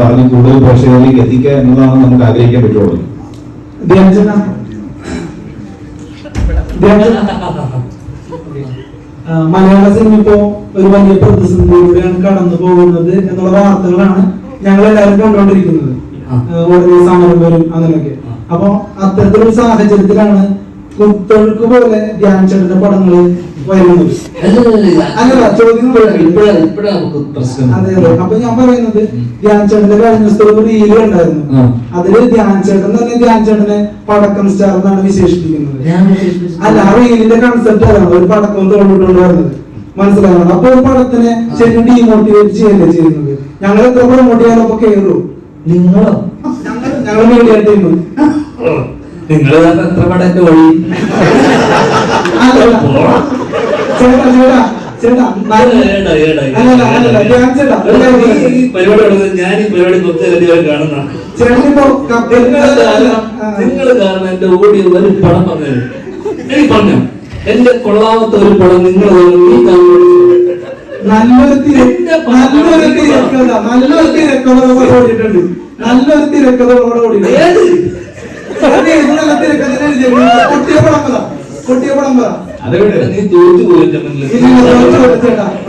പറഞ്ഞ് കൂടുതൽ പ്രേക്ഷകരിലേക്ക് എത്തിക്കുക എന്നതാണ് നമുക്ക് ആഗ്രഹിക്കാൻ പറ്റുള്ളൂ. മലയാള സിനിമ ഇപ്പോ ഒരു വലിയ പ്രതിസന്ധിയിലൂടെയാണ് കടന്നു പോകുന്നത് എന്നുള്ള വാർത്തകളാണ് ഞങ്ങൾ എല്ലാവരും കണ്ടുകൊണ്ടിരിക്കുന്നത് ഉടനെ സമരം വരും അങ്ങനെയൊക്കെ. അപ്പൊ അത്തരത്തിലൊരു സാഹചര്യത്തിലാണ് കുത്തൊഴുക്ക് പോലെ ധ്യാൻ ചേട്ടന്റെ വരുന്നത്. അങ്ങനെ ചോദ്യം അതെ അതെ. അപ്പൊ ഞാൻ പറയുന്നത് ധ്യാൻ ചേട്ടന്റെ കഴിഞ്ഞ ദിവസത്തെ ഒരു റീൽ ഉണ്ടായിരുന്നു. അതിൽ ധ്യാൻ ചേട്ടൻ തന്നെ ധ്യാൻ ചേട്ടനെ പടക്കം സ്റ്റാർ എന്നാണ് വിശേഷിപ്പിക്കുന്നത്. അല്ല ആ റീലിന്റെ കൺസെപ്റ്റ് അതാണ്. ഒരു പടക്കം തോന്നിട്ടുണ്ട് പറഞ്ഞത് മനസ്സിലാകണം അപ്പൊ ഒരു പടത്തിനെ ശരിക്കും ഡീമോട്ടിവേറ്റ് ചെയ്യല്ലേ ചെയ്യുന്നത്? ഞങ്ങൾ എത്ര പ്രൊമോട്ട് ചെയ്യാനൊക്കെ കേറും? നിങ്ങളോ? ഞങ്ങൾ മീഡിയ ടീം നിങ്ങൾ കാരണം എത്ര പടം വഴി? ചേട്ടാ ചേട്ടാ ചേട്ടാ കാര്യം ഞാൻ ഈ പരിപാടി മൊത്തം എല്ലാവരും കാണുന്ന ചേട്ടനിപ്പോ നിങ്ങൾ കാരണം എന്റെ ഓടി ഒരു പടം പറഞ്ഞത് എനിക്ക് പറഞ്ഞു എന്റെ കൊള്ളാമത്തെ ഒരു പടം നിങ്ങൾ ഈ കാണുന്നത് നല്ലൊരു പടം നല്ലൊരു കാണുന്നത് തിരക്കഥ നല്ലൊരു തിരക്കഥ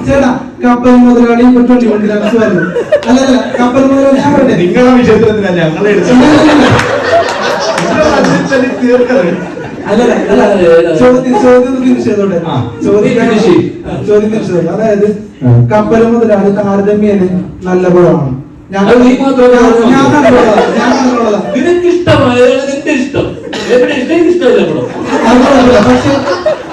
ചേട്ടാ കപ്പൽ മുതലാളി ഇപ്പൊ ട്വന്റി വണ്ടി ലാക്സ് അല്ലല്ല കപ്പൽ മുതലാളി ഞാൻ നിങ്ങളുടെ വിഷയത്തിൽ ഞങ്ങളെ. അല്ലല്ല ചോദ്യം അതായത് കപ്പൽ മുതലാളി താരതമ്യേന നല്ല പടമാണ് ഞങ്ങൾ അത് നീ മാത്രമേ ഞാൻ- കാണുന്നുള്ളൂ. ഞാൻ കണ്ടുള്ളതാ ഞാൻ കണ്ടുള്ളതാ നിനക്ക് ഇഷ്ടമായ നിന്റെ ഇഷ്ടം എവിടെ ഇഷ്ടം ഇഷ്ടമല്ല പക്ഷെ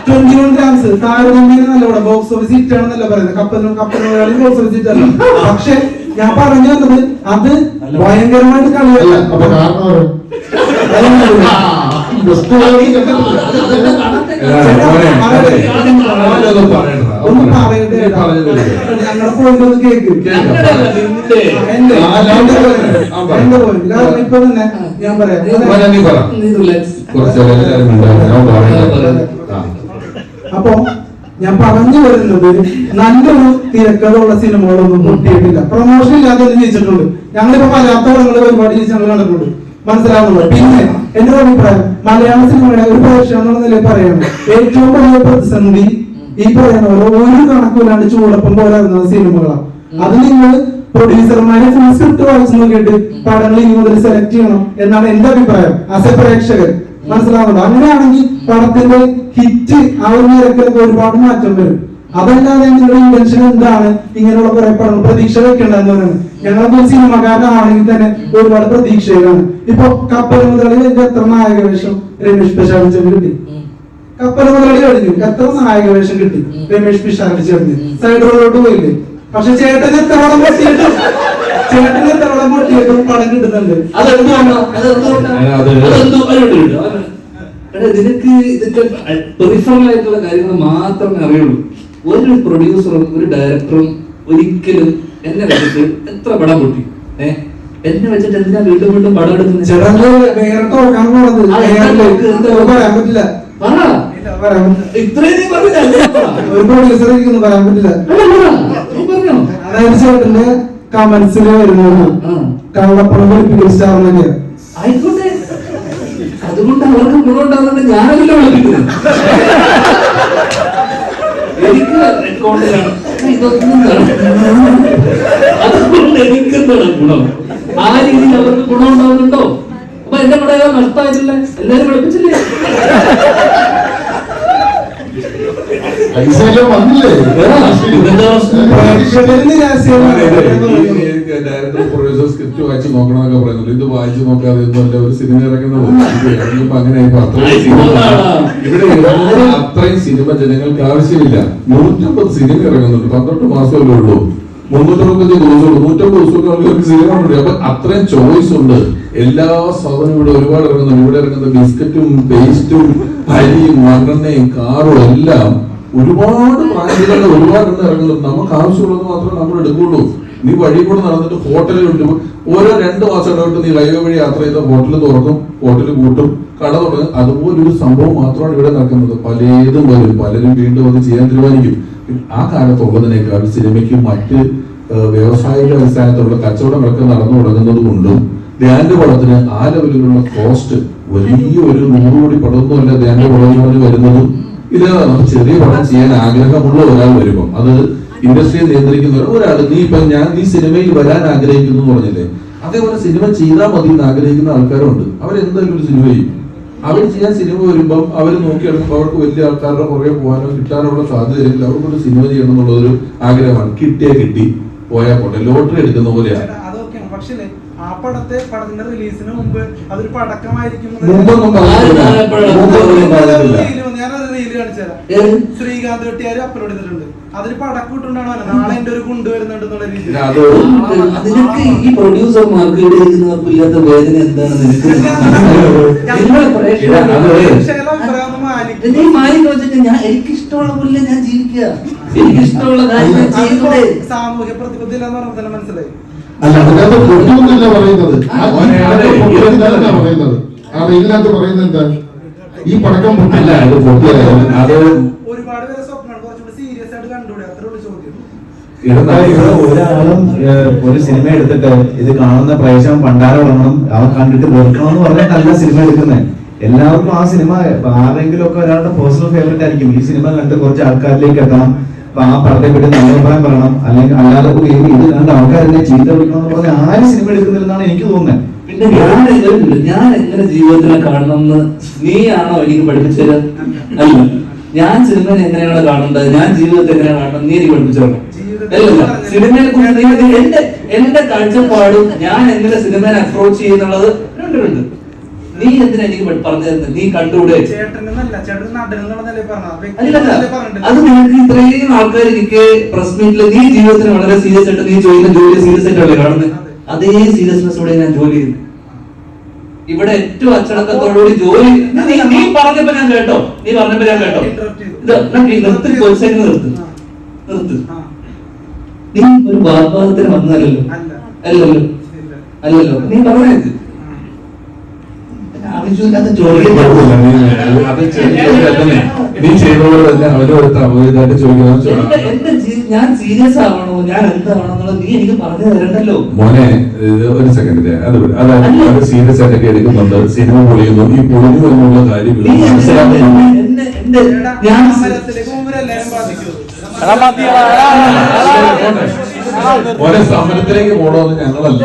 ട്വന്റി വൺ ഗ്രാംസ് താരതമ്യേന നല്ല പടം ബോക്സ് ഓഫീസ് ഹിറ്റ് ആണെന്നല്ല പറയുന്നത് കപ്പൽ മുതലാളി ബോക്സ് ഓഫീസ് ഹിറ്റ് അല്ല പക്ഷെ ഞാൻ പറഞ്ഞു വന്നത് അത് ഭയങ്കരമായിട്ട് കളിയല്ല അപ്പൊ കാരണം ഒന്ന് പറയട്ടെ. ഞങ്ങളുടെ പോയിന്റ് ഒന്ന് കേക്ക്. എന്റെ കാരണം ഇപ്പൊ തന്നെ ഞാൻ പറയാം. അപ്പൊ ഞാൻ പറഞ്ഞു വരുന്നത് നല്ലൊരു തിരക്കഥയുള്ള സിനിമകളൊന്നും പൊട്ടിയിട്ടില്ല പ്രൊമോഷൻ ഇല്ലാതെ ജയിച്ചിട്ടുണ്ട് ഞങ്ങളിപ്പോ പലാത്ത പടങ്ങൾ ഒരുപാട് ജയിച്ച് ഞങ്ങൾ കണ്ടിട്ടുണ്ട്. മനസ്സിലാവുന്നുള്ളൂ പിന്നെ എന്റെ അഭിപ്രായം മലയാള സിനിമയുടെ ഒരു പ്രേക്ഷകൻ എന്നുള്ള നിലയിൽ പറയാണ് ഏറ്റവും വലിയ പ്രതിസന്ധി ഈ പറയുന്ന പോലെ ഒരു കണക്കൂലാണ്ട് ചൂടപ്പം പോലെ ഇറങ്ങുന്ന സിനിമകളാണ് അത് നിങ്ങൾ പ്രൊഡ്യൂസർമാരെ ഫുൾ സ്ക്രിപ്റ്റ് വായിച്ചു നോക്കിയിട്ട് പടങ്ങൾ ഇനി മുതൽ സെലക്ട് ചെയ്യണം എന്നാണ് എന്റെ അഭിപ്രായം ആസ് എ പ്രേക്ഷകൻ. മനസ്സിലാവുന്നുണ്ടോ? അങ്ങനെയാണെങ്കിൽ പടത്തിന്റെ ഹിറ്റ് ആ ഒരു നിരക്കിലൊക്കെ ഒരുപാട് മാറ്റം വരും. അതല്ലാതെ നിങ്ങളുടെ ഇന്റൻഷൻ എന്താണ്? ഇങ്ങനെയുള്ള കുറെ പടങ്ങൾ പ്രതീക്ഷ വെക്കേണ്ടതെന്ന് പറയുന്നത് ഞങ്ങളൊക്കെ ഒരു സിനിമക്കാരനാണെങ്കിൽ തന്നെ ഒരുപാട് പ്രതീക്ഷയിലാണ്. ഇപ്പൊ കപ്പൽ മുതലാളി എന്റെ എത്ര നായക വേഷം രമേഷ് പ്രശാന്ത് കിട്ടി ഉം. കപ്പൽ മുതലാളി കഴിഞ്ഞു എത്ര നായക വേഷം കിട്ടി. രമേഷ് പിഷാടിച്ച് ചേർന്ന്. സൈഡ് റോഡിലോട്ട് പോയില്ലേ? പക്ഷെ ചേട്ടന് എത്ര പൊട്ടിയിട്ട് പൊട്ടിയിട്ടും ചേട്ടന് എത്ര പടം പൊട്ടിയിട്ടും പണം കിട്ടുന്നുണ്ട്. നിനക്ക് ഇതൊക്കെ പെറിഫറൽ ആയിട്ടുള്ള കാര്യങ്ങൾ മാത്രമേ അറിയുള്ളൂ. ഒരു പ്രൊഡ്യൂസറും ഒരു ഡയറക്ടറും ഒരിക്കലും എന്നെ വെച്ചിട്ട് എത്ര പടം പൊട്ടി? ഏ? എന്നെ വെച്ചിട്ട് എന്തിനാ വീണ്ടും വീണ്ടും പടം എടുക്കുന്നത് വേറെ അത് പറയാൻ പറ്റില്ല. ഇത്രയും നീ പറഞ്ഞില്ല ഒരു പ്രൊഡ്യൂസർ ഇരിക്കുന്നു പറയാൻ പറ്റില്ല. നീ പറഞ്ഞോ? അതായത് ചേട്ടന്റെ കമന്റ്സിൽ വരുന്നത് ആ. കള്ളപ്പണം പഠിപ്പിക്കുന്ന സ്റ്റാർ എന്നൊക്കെ ആയിക്കോട്ടെ. അതുകൊണ്ട് അവർക്ക് ഗുണമുണ്ടാകുന്നത് ഞാനല്ലോ വിളിക്കുന്നത് എനിക്ക് അക്കൗണ്ടിലാണ് ഇതൊന്നും. അതുകൊണ്ട് ഗുണം? ആ രീതിയിൽ അവർക്ക് ഗുണമുണ്ടാകുന്നുണ്ടോ? അപ്പൊ എന്റെ കൂടെ നഷ്ടമായിട്ടില്ല എല്ലാരും വിളിപ്പിച്ചില്ലേ വന്നില്ലേ? നിരാശയാണ് ഡയറക്ടർ പ്രൊഡ്യൂസർ സ്ക്രിപ്റ്റ് വായിച്ച് നോക്കണമെന്നൊക്കെ പറയുന്നുള്ളൂ ഇത് വായിച്ച് നോക്കാതെ ഒന്നുമല്ല ഒരു സിനിമ ഇറങ്ങുന്നത് അങ്ങനെ അത്രയും സിനിമ ഇറങ്ങുന്ന അത്രയും സിനിമ ജനങ്ങൾക്ക് ആവശ്യമില്ല. നൂറ്റമ്പത് സിനിമ ഇറങ്ങുന്നുണ്ട്. പന്ത്രണ്ട് മാസമല്ലേ ഉള്ളൂ. മുന്നൂറ്ററുപത്തഞ്ച് ദിവസമുള്ളൂ നൂറ്റമ്പത് ദിവസം സിനിമ ഉണ്ട്. അപ്പൊ അത്രയും ചോയ്സ് ഉണ്ട്. എല്ലാ സാധനവും ഇവിടെ ഒരുപാട് ഇറങ്ങുന്നുണ്ട്. ഇവിടെ ഇറങ്ങുന്ന ബിസ്ക്കറ്റും പേസ്റ്റും അരിയും മണ്ണെണ്ണയും കാറും എല്ലാം ഒരുപാട് ബ്രാൻഡുകളുടെ ഒരുപാട് ഇറങ്ങുന്നത് നമുക്ക് ആവശ്യമുള്ളത് മാത്രമേ നമ്മൾ എടുക്കുള്ളൂ നീ വഴി കൂടെ നടന്നിട്ട് ഹോട്ടലിൽ ഉണ്ട് ഓരോ രണ്ട് മാസം ഇടവിട്ട് നീ ഹൈവേ വഴി യാത്ര ചെയ്ത ഹോട്ടൽ തുറക്കും ഹോട്ടൽ കൂട്ടും കട തുടങ്ങും. അതുപോലൊരു സംഭവം മാത്രമാണ് ഇവിടെ നടക്കുന്നത്. പലതും വരും. പലരും വീണ്ടും അത് ചെയ്യാൻ തീരുമാനിക്കും. ആ കാലത്തുള്ളതിനേക്കാൾ സിനിമയ്ക്ക് മറ്റ് വ്യാവസായിക അടിസ്ഥാനത്തിലുള്ള കച്ചവടങ്ങളൊക്കെ നടന്നു തുടങ്ങുന്നത് കൊണ്ടും ധ്യാന്റെ പടത്തിന് ആ ലെവലിലുള്ള കോസ്റ്റ് വലിയ ഒരു നൂറ് കോടി പടമൊന്നുമല്ല ധ്യാന്റെ പടം വരുന്നതും ഇത് ചെറിയ പടം ചെയ്യാൻ ആഗ്രഹമുള്ള ഒരാൾ വരുമ്പോൾ അത് ഇൻഡസ്ട്രിയെ നിയന്ത്രിക്കുന്ന ഒരാൾ നീ ഇപ്പൊ ഞാൻ നീ സിനിമയിൽ വരാൻ ആഗ്രഹിക്കുന്നു എന്ന് പറഞ്ഞില്ലേ? അതേപോലെ സിനിമ ചെയ്താൽ മതി എന്ന് ആഗ്രഹിക്കുന്ന ആൾക്കാരുണ്ട്. അവരെന്തായാലും ഒരു സിനിമ ചെയ്യും. അവർ ചെയ്യാൻ സിനിമ വരുമ്പം അവർ നോക്കിയെടുക്കുമ്പോൾ അവർക്ക് വലിയ ആൾക്കാരുടെ പുറകെ പോകാനോ കിട്ടാനുള്ള സാധ്യതയില്ലെങ്കിൽ അവർക്കൊരു സിനിമ ചെയ്യണം എന്നുള്ള ഒരു ആഗ്രഹമാണ്. കിട്ടിയാ കിട്ടി പോയാൽ പോട്ടെ. ലോട്ടറി എടുക്കുന്ന പോലെയാണ് പടത്തെ പടത്തിന്റെ റിലീസിന് മുമ്പ് അതൊരു പടക്കമായിരിക്കും പറഞ്ഞിട്ടില്ല. റീൽ വന്നു. കാണിച്ചു തരാം ശ്രീകാന്ത് വെട്ടിയാര് അപ്ലോഡ് ചെയ്തിട്ടുണ്ട്. അതിൽ പടക്കം ഇട്ടുകൊണ്ടാണ് നാളെ എന്റെ ഒരു കുണ്ട് വരുന്നുണ്ട് എന്നുള്ള രീതിയിൽ അതിനൊക്കെ ഈ പ്രൊഡ്യൂസർമാർക്ക് ഇല്ലാത്ത വേദന എന്താണ് നിനക്ക്. നീ മാറി വെച്ചിട്ട് ഞാൻ എനിക്ക് ഇഷ്ടമുള്ള പോലെ ഞാൻ ജീവിക്കുക. എനിക്ക് ഇഷ്ടമുള്ള സാമൂഹ്യ പ്രതിബദ്ധത ഇല്ലാന്ന് പറഞ്ഞാൽ മനസ്സിലായി. അല്ല അതിനകത്ത് പൊട്ടുമെന്നല്ല പറയുന്നത്. ഈ അതെ, പൊട്ടിയതല്ല പറയുന്നത്. പറയുന്നത് എന്താ? ഈ പടക്കം പൊട്ടില്ല അത് ഒരുപാട് പേരെ സ്വപ്നമാണ് കുറച്ചുകൂടി സീരിയസ് ആയിട്ട് കണ്ടുകൂടെ? അത്രേ ഉള്ളൂ ചോദ്യം. ഒരാളും ഒരു സിനിമ എടുത്തിട്ട് ഇത് കാണുന്ന പ്രേക്ഷകൻ പണ്ടാരം വേണം അവൻ കണ്ടിട്ട് വെറുക്കണം എന്ന് പറഞ്ഞിട്ടല്ല സിനിമ എടുക്കുന്നത് എല്ലാവർക്കും ആ സിനിമ ആരെങ്കിലും ഒക്കെ ഒരാളുടെ പേഴ്സണൽ ഫേവറേറ്റ് ആയിരിക്കും. ഈ സിനിമ കണ്ട് കുറച്ച് ആൾക്കാരിലേക്ക് എത്തണം. അപ്പൊ ആ പടത്തെ പറ്റി നല്ല അഭിപ്രായം പറയണം. അല്ലെങ്കിൽ അല്ലാതെ പോയി ഇത് കണ്ട ആൾക്കാരെന്നെ ചീത്ത വിളിക്കണം എന്ന് പറഞ്ഞാൽ ആരും സിനിമ എടുക്കുന്നില്ലെന്നാണ് എനിക്ക് തോന്നുന്നത്. പിന്നെ ഞാൻ. ഞാൻ എങ്ങനെ ജീവിതത്തിനെ കാണണമെന്ന് നീയാണോ എനിക്ക് പഠിപ്പിച്ചത്? അല്ല. ഞാൻ സിനിമയെ എങ്ങനെയാണ് കാണേണ്ടത്? ഞാൻ ജീവിതത്തെ എങ്ങനെയാണ് കാണുന്നത് നീ എനിക്ക് പഠിപ്പിച്ചു തരണം. അല്ലല്ല സിനിമയെ കുറിച്ച് എന്റെ എന്റെ കാഴ്ചപ്പാടും ഞാൻ എങ്ങനെ സിനിമയെ അപ്രോച്ച് ചെയ്യുന്നുള്ളത് രണ്ടുണ്ട്. നീ എന്തിനാ എനിക്ക് പറഞ്ഞു തരുന്നത് നീ കണ്ടുകൂടെ? അത് നിനക്ക് ഇത്രയും ആൾക്കാർ എനിക്ക് പ്രസ് മീറ്റിൽ നീ ജീവിതത്തിന് വളരെ സീരിയസ് ആയിട്ട് നീ ചെയ്യുന്ന ജോലി സീരിയസ് ആയിട്ടല്ലേ കാണുന്നത് അതേ. സീരിയസ്നെസ്സോടെ ഞാൻ ജോലി ചെയ്യുന്നു. ഇവിടെ ഏറ്റവും അച്ചടക്കത്തോടുകൂടി ജോലി നീ പറഞ്ഞപ്പോ ഞാൻ കേട്ടോ. നീ പറഞ്ഞപ്പോ ഞാൻ കേട്ടോ. നിർത്തി കുറച്ചേക്ക് നിർത്ത്. നിർത്ത്. നീ ഒരു വാഗ്വാദത്തിന് വന്നതല്ലോ അല്ലല്ലോ? അല്ലല്ലോ. നീ പറഞ്ഞത് ആവശ്യമില്ലാത്ത. നീ തന്നെ അവരും ഞാൻ സീരിയസ് ആവണോ? ഞാൻ എന്താവണോ നീ എനിക്ക് പറഞ്ഞു തരണ്ടല്ലോ. മോനെ ഒരു സെക്കൻഡ് അത് വിട്. അതായത് അത് സീരിയസ് ആയിട്ടൊക്കെ എടുക്കുന്നുണ്ട് സിനിമ പൊളിയുന്നു. ഈ പൊളിഞ്ഞു എന്നുള്ള കാര്യം ഞാൻ സമരത്തിലേക്ക് പോകണമെന്ന് ഞങ്ങളല്ല.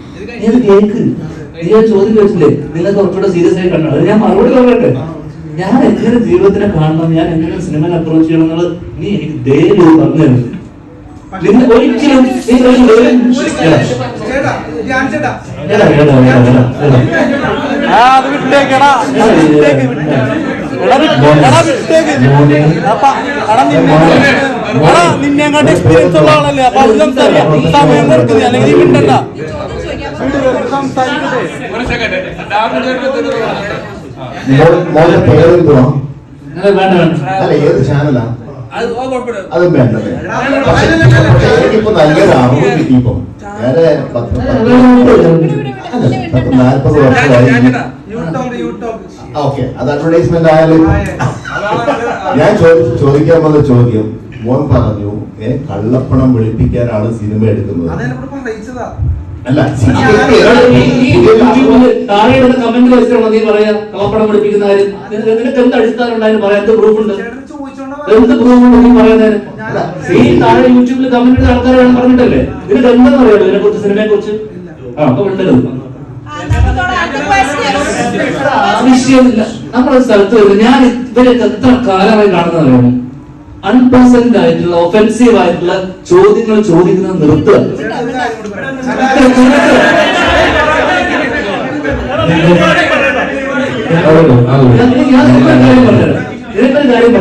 നീ അത് കേക്ക് നീ ആ ചോദ്യം ചോദിച്ചില്ലേ? നിങ്ങൾക്ക് കുറച്ചുകൂടെ സീരിയസ് ആയി കണ്ടോ അത് ഞാൻ മറുപടി പറയട്ടെ? ഞാൻ എങ്ങനെ ജീവിതത്തിനെ കാണണം? ഞാൻ എങ്ങനെ സിനിമയിൽ അപ്രോച്ച് ചെയ്യണം എന്നുള്ളത് നീ എനിക്ക് ദയവ് പറഞ്ഞു തരുന്നത് നിന്നെ ഒരിക്കലും എക്സ്പീരിയൻസ് ഉള്ള ആളല്ലേ? അപ്പൊ അതിലും സമയം കൊടുക്കുന്നത് അല്ലെങ്കിൽ മിണ്ടണ്ട. മോന്റെ പേരെന്തുവാ അല്ല, ഏത് ചാനലാ? അതും വേണ്ടല്ലേ പക്ഷെ അല്ലല്ലല്ല. പക്ഷെ എനിക്കിപ്പോ നല്ലൊരു അറിവ് കിട്ടിയപ്പോ വേറെ പത്ത് പത്ത് അല്ല പത്ത് നാല്പത് വർഷമായി ഓക്കെ. അത് അഡ്വർടൈസ്മെന്റ് ആയാലും ഞാൻ ചോദിച്ചു ചോദിക്കാൻ വന്ന ചോദ്യം മോൻ പറഞ്ഞു കള്ളപ്പണം വെളുപ്പിക്കാനാണ് സിനിമ എടുക്കുന്നത്? അല്ല താഴെ കമന്റ് വെച്ചിട്ടാണോ നീ പറയാ കള്ളപ്പണം പഠിപ്പിക്കുന്ന കാര്യം നിനക്ക് നിനക്ക് എന്ത് അടിസ്ഥാനം ഉണ്ടായാലും പറയാൻ എന്ത് പ്രൂഫ് ഉണ്ട് എന്ത് പ്രൂഫ് നീ പറയുന്നതിന് നീ താഴെ യൂട്യൂബിൽ കമന്റ് ചെയ്ത ആൾക്കാരെ വേണം പറഞ്ഞിട്ടല്ലേ ഇതിന് എന്താണെന്ന് അറിയാലോ ഇതിനെ കുറിച്ച് സിനിമയെ കുറിച്ച് ആ അപ്പൊ ഉണ്ടല്ലോ നമ്മളൊരു സ്ഥലത്ത് വരുന്നത് ഞാൻ ഇവരൊക്കെ എത്ര കാലമായി കാണുന്നത് അറിയാമോ അൺപ്രസന്റ് ആയിട്ടുള്ള ഒഫൻസീവ് ആയിട്ടുള്ള ചോദ്യങ്ങൾ ചോദിക്കുന്നത് നിർത്തുക. ഞാൻ- ഞാൻ കാര്യം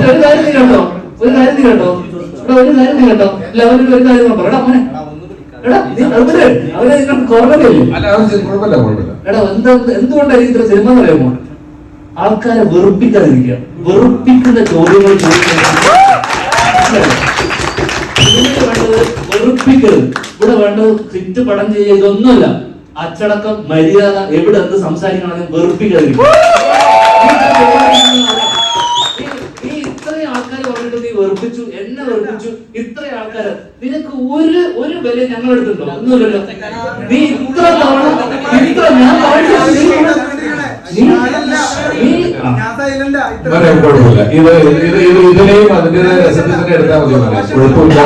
ഒരു കാര്യം നീ കേട്ടോ. ഒരു കാര്യം നീ കേട്ടോ. ഒരു കാര്യം നീ കേട്ടോ. അല്ല ഒരു കാര്യം എന്തുകൊണ്ടായിരിക്കും ഇത്ര സിനിമ എന്ന് പറയുമോ ആൾക്കാരെ വെറുപ്പിക്കാതിരിക്കുക. വെറുപ്പിക്കുന്ന ചോദ്യങ്ങൾ വേണ്ടത് വെറുപ്പിക്കരുത് ഇവിടെ വേണ്ടത് ഹിറ്റ് പടം ചെയ്യുക ഇതൊന്നുമല്ല. അച്ചടക്കം മര്യാദ എവിടെ എന്ത് സംസാരിക്കണമെന്ന് വെറുപ്പിക്കാതിരിക്കുക. വെറുപ്പിച്ചു എന്നെ വെറുപ്പിച്ചു ഇത്രയും ആൾക്കാര്. നിനക്ക് ഒരു ഒരു വില ഞങ്ങൾ എടുത്തിട്ടുണ്ടോ ഒന്നുമില്ലല്ലോ. നീ ഇത്ര തവണ ഇത്ര ഞാൻ നീ- കുഴപ്പമില്ല. ഇത് ഇത് ഇത് ഇതിനെയും അതിന്റെ രസത്തിൽ തന്നെ എടുത്താൽ മതി. കുഴപ്പമില്ല.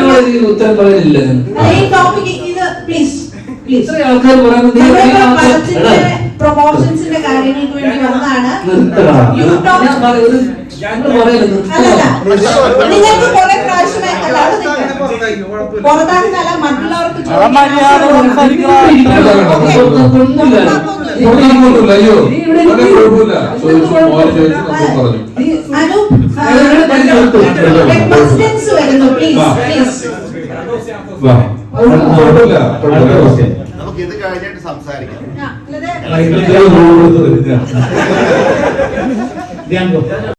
ചോദിച്ചോ ഉത്തരം പറയാനില്ല ഈ ടോപ്പിക് ഇത് പ്ലീസ് പ്ലീസ് ഇത്രയും ആൾക്കാർ പറയുന്നത് പ്രൊമോഷൻസിന്റെ കാര്യങ്ങൾക്ക് വേണ്ടി വന്നതാണ്. നിങ്ങൾക്ക് കുറെ പ്രാവശ്യമേ. പുറത്താക്കുന്നല്ല മറ്റുള്ളവർക്ക് അയ്യോ. കുഴപ്പമില്ല ചോദിച്ചു മോനെ ചോദിച്ചു നമ്മൾ പറഞ്ഞു. കുഴപ്പമില്ല കുഴപ്പമില്ല. നമുക്ക് ഇത് കഴിഞ്ഞിട്ട് സംസാരിക്കാം